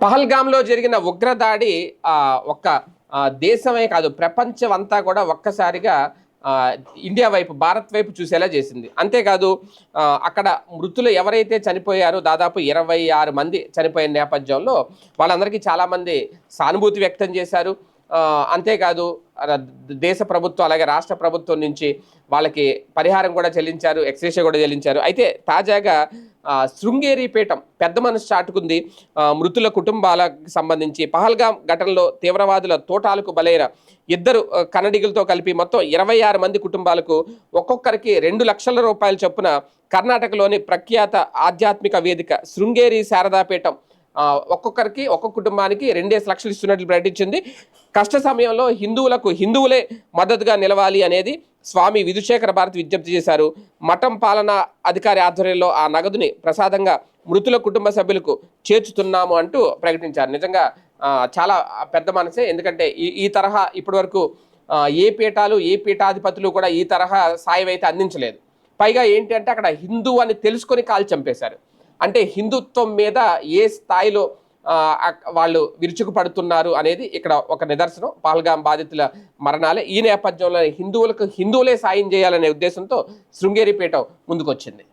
పహల్గామ్లో జరిగిన ఉగ్రదాడి ఆ, ఒక్క దేశమే కాదు ప్రపంచం అంతా కూడా ఒక్కసారిగా ఇండియా వైపు భారత్ వైపు చూసేలా చేసింది. అంతేకాదు అక్కడ మృతులు ఎవరైతే చనిపోయారో దాదాపు ఇరవై ఆరు మంది చనిపోయిన నేపథ్యంలో వాళ్ళందరికీ చాలామంది సానుభూతి వ్యక్తం చేశారు. అంతేకాదు దేశ ప్రభుత్వం అలాగే రాష్ట్ర ప్రభుత్వం నుంచి వాళ్ళకి పరిహారం కూడా చెల్లించారు ఎక్స్రేషియా కూడా చెల్లించారు. అయితే తాజాగా శృంగేరిపేటం శృంగేరి పీఠం పెద్ద మనసు చాటుకుంది. మృతుల కుటుంబాలకు సంబంధించి పహల్గాం ఘటనలో తీవ్రవాదుల తోటాలకు బలైన ఇద్దరు కన్నడిగులతో కలిపి మొత్తం ఇరవై ఆరు మంది కుటుంబాలకు ఒక్కొక్కరికి రెండు లక్షల రూపాయల చొప్పున కర్ణాటకలోని ప్రఖ్యాత ఆధ్యాత్మిక వేదిక శృంగేరి శారదాపీఠం ఒక్కొక్కరికి ఒక్కొక్క కుటుంబానికి రెండేసి లక్షలు ఇస్తున్నట్లు ప్రకటించింది. కష్ట సమయంలో హిందువులకు హిందువులే మద్దతుగా నిలవాలి అనేది స్వామి విధుశేఖర భారతి విజ్ఞప్తి చేశారు. మఠం పాలన అధికారి ఆధ్వర్యంలో ఆ నగదుని ప్రసాదంగా మృతుల కుటుంబ సభ్యులకు చేర్చుతున్నాము అంటూ ప్రకటించారు. నిజంగా చాలా పెద్ద మనసే. ఎందుకంటే ఈ ఈ తరహా ఇప్పటివరకు ఏ పీఠాలు ఏ పీఠాధిపతులు కూడా ఈ తరహా సాయం అయితే అందించలేదు. పైగా ఏంటి అంటే అక్కడ హిందూ అని తెలుసుకొని కాల్ చంపేశారు. అంటే హిందుత్వం మీద ఏ స్థాయిలో వాళ్ళు విరుచుకు పడుతున్నారు అనేది ఇక్కడ ఒక నిదర్శనం. పాల్గాం బాధితుల మరణాలే. ఈ నేపథ్యంలో హిందువులకు హిందువులే సాయం చేయాలనే ఉద్దేశంతో శృంగేరిపేట ముందుకొచ్చింది.